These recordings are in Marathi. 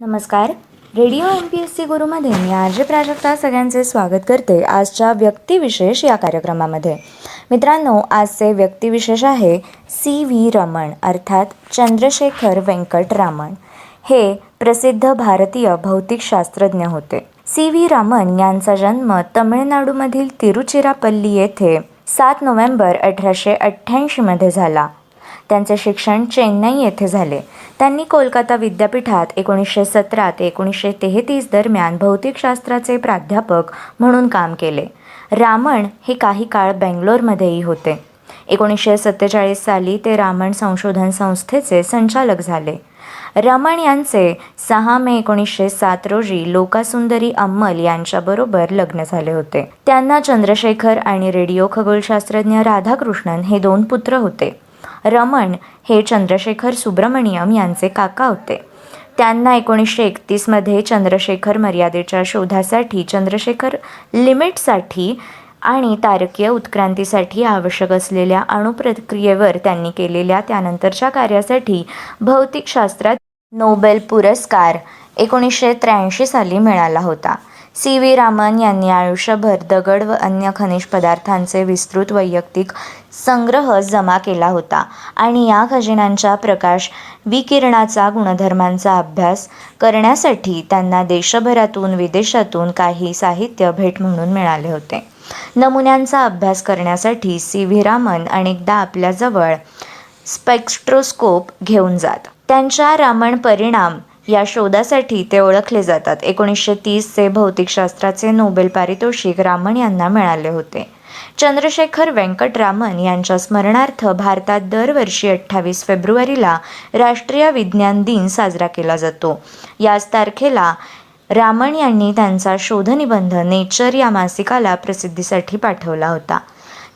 नमस्कार. Radio M P S C गुरुमध्ये मी आर प्राजक्ता सगळ्यांचे स्वागत करते आजच्या व्यक्तिविशेष या कार्यक्रमामध्ये. मित्रांनो आजचे व्यक्तिविशेष आहे सी व्ही रमण अर्थात चंद्रशेखर व्यंकटरामण हे प्रसिद्ध भारतीय भौतिकशास्त्रज्ञ होते. सी व्ही रामन यांचा जन्म तमिळनाडूमधील तिरुचिरापल्ली येथे सात नोव्हेंबर अठराशे अठ्ठ्याऐंशीमध्ये झाला. त्यांचे शिक्षण चेन्नई येथे झाले. त्यांनी कोलकाता विद्यापीठात एकोणीसशे सतरा ते एकोणीसशे तेहतीस दरम्यान भौतिकशास्त्राचे प्राध्यापक म्हणून काम केले. रामण हे काही काळ बेंगलोरमध्येही होते. एकोणीसशे सत्तेचाळीस साली ते रामण संशोधन संस्थेचे संचालक झाले. रमण यांचे सहा मे एकोणीसशे सात रोजी लोकासुंदरी अम्मल यांच्याबरोबर लग्न झाले होते. त्यांना चंद्रशेखर आणि रेडिओ खगोलशास्त्रज्ञ राधाकृष्णन हे दोन पुत्र होते. रमण हे चंद्रशेखर सुब्रमण्यम यांचे काका होते. त्यांना एकोणीसशे एकतीसमध्ये चंद्रशेखर मर्यादेच्या शोधासाठी चंद्रशेखर लिमिटसाठी आणि तारकीय उत्क्रांतीसाठी आवश्यक असलेल्या अणुप्रक्रियेवर त्यांनी केलेल्या त्यानंतरच्या कार्यासाठी भौतिकशास्त्रात नोबेल पुरस्कार एकोणीसशे त्र्याऐंशी साली मिळाला होता. सी व्ही रामन यांनी आयुष्यभर दगड व अन्य खनिज पदार्थांचे विस्तृत वैयक्तिक संग्रह जमा केला होता आणि या खजिन्यांच्या प्रकाश विकिरणाचा गुणधर्मांचा अभ्यास करण्यासाठी त्यांना देशभरातून विदेशातून काही साहित्य भेट म्हणून मिळाले होते. नमुन्यांचा अभ्यास करण्यासाठी सी व्ही रामन अनेकदा आपल्याजवळ स्पेक्ट्रोस्कोप घेऊन जात. त्यांच्या रामण परिणाम या शोधासाठी ते ओळखले जातात. एकोणीसशे तीसचे भौतिकशास्त्राचे नोबेल पारितोषिक रामन यांना मिळाले होते. चंद्रशेखर व्यंकटरामन यांच्या स्मरणार्थ भारतात दरवर्षी अठ्ठावीस फेब्रुवारीला राष्ट्रीय विज्ञान दिन साजरा केला जातो. याच तारखेला रामन यांनी त्यांचा शोधनिबंध नेचर या मासिकाला प्रसिद्धीसाठी पाठवला होता.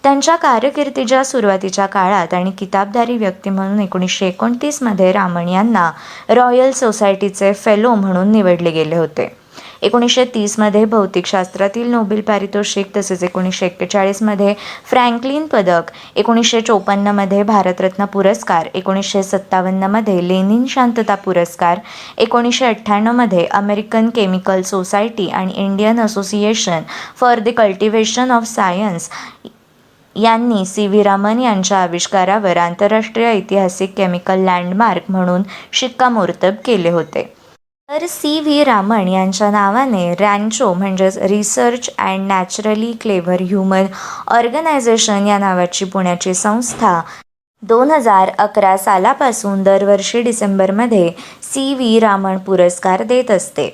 त्यांच्या कारकिर्दीच्या सुरुवातीच्या काळात आणि किताबदारी व्यक्ती म्हणून एकोणीसशे एकोणतीसमध्ये रामण यांना रॉयल सोसायटीचे फेलो म्हणून निवडले गेले होते. एकोणीसशे तीसमध्ये भौतिकशास्त्रातील नोबेल पारितोषिक तसेच एकोणीसशे एक्केचाळीसमध्ये फ्रँकलिन पदक एकोणीसशे चोपन्नमध्ये भारतरत्न पुरस्कार एकोणीसशे सत्तावन्नमध्ये लेनिन शांतता पुरस्कार एकोणीसशे अठ्ठ्याण्णवमध्ये अमेरिकन केमिकल सोसायटी आणि Indian association for the cultivation of science यांनी सी व्ही रामन यांच्या आविष्कारावर आंतरराष्ट्रीय ऐतिहासिक केमिकल लँडमार्क म्हणून शिक्कामोर्तब केले होते. तर सी व्ही रामन यांच्या नावाने रॅन्चो म्हणजेच research and naturally clever human organisation या नावाची पुण्याची संस्था दोन हजार अकरा सालापासून दरवर्षी डिसेंबरमध्ये सी व्ही रामन पुरस्कार देत असते.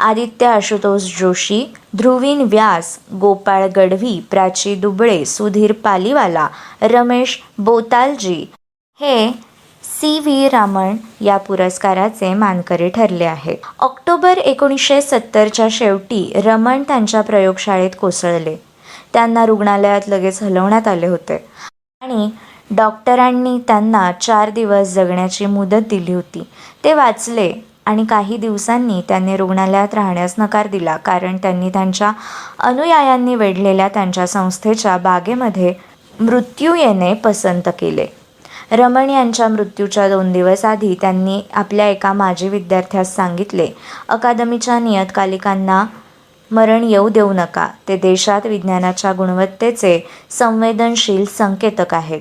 आदित्य आशुतोष जोशी ध्रुवीन व्यास गोपाळ गढवी प्राची दुबळे सुधीर पालीवाला रमेश बोतालजी हे सी व्ही रामन या पुरस्काराचे मानकरी ठरले आहेत. ऑक्टोबर एकोणीसशे सत्तरच्या शेवटी रमण त्यांच्या प्रयोगशाळेत कोसळले. त्यांना रुग्णालयात लगेच हलवण्यात आले होते. आणि डॉक्टरांनी त्यांना चार दिवस जगण्याची मुदत दिली होती. ते वाचले आणि काही दिवसांनी त्यांनी रुग्णालयात राहण्यास नकार दिला कारण त्यांनी त्यांच्या अनुयायांनी वेढलेल्या त्यांच्या संस्थेच्या बागेमध्ये मृत्यू येणे पसंत केले. रमण यांच्या मृत्यूच्या दोन दिवस आधी त्यांनी आपल्या एका माजी विद्यार्थ्यास सांगितले अकादमीच्या नियतकालिकांना मरण येऊ देऊ नका. ते देशात विज्ञानाच्या गुणवत्तेचे संवेदनशील संकेतक आहेत.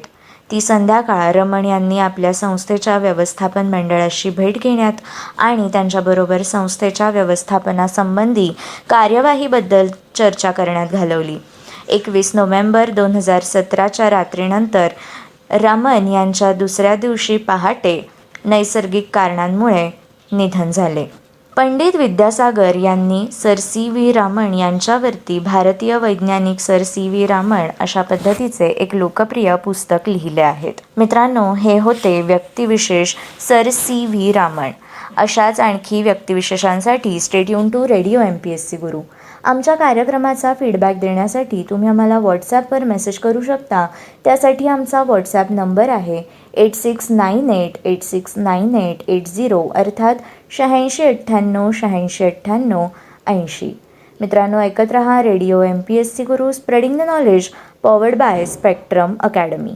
ती संध्याकाळ रमण यांनी आपल्या संस्थेच्या व्यवस्थापन मंडळाशी भेट घेण्यात आणि त्यांच्याबरोबर संस्थेच्या व्यवस्थापनासंबंधी कार्यवाहीबद्दल चर्चा करण्यात घालवली. एकवीस नोव्हेंबर दोन हजार सतराच्या रात्रीनंतर रमन यांच्या दुसऱ्या दिवशी पहाटे नैसर्गिक कारणांमुळे निधन झाले. पंडित विद्यासागर यांनी सर सी व्ही रामन यांच्यावरती भारतीय वैज्ञानिक सर सी व्ही रामन अशा पद्धतीचे एक लोकप्रिय पुस्तक लिहिले आहेत. मित्रांनो हे होते व्यक्तिविशेष सर सी व्ही रामन. अशाच आणखी व्यक्तिविशेषांसाठी stay tuned to radio M P S C Guru आमच्या कार्यक्रमाचा फीडबॅक देण्यासाठी तुम्ही आम्हाला व्हॉट्सॲपवर मेसेज करू शकता. त्यासाठी आमचा व्हॉट्सॲप नंबर आहे eight six nine eight eight six nine eight eight zero अर्थात शहाऐंशी अठ्ठ्याण्णव शहाऐंशी अठ्ठ्याण्णव ऐंशी. मित्रांनो ऐकत रहा radio M P S C Guru spreading the knowledge powered by Spectrum academy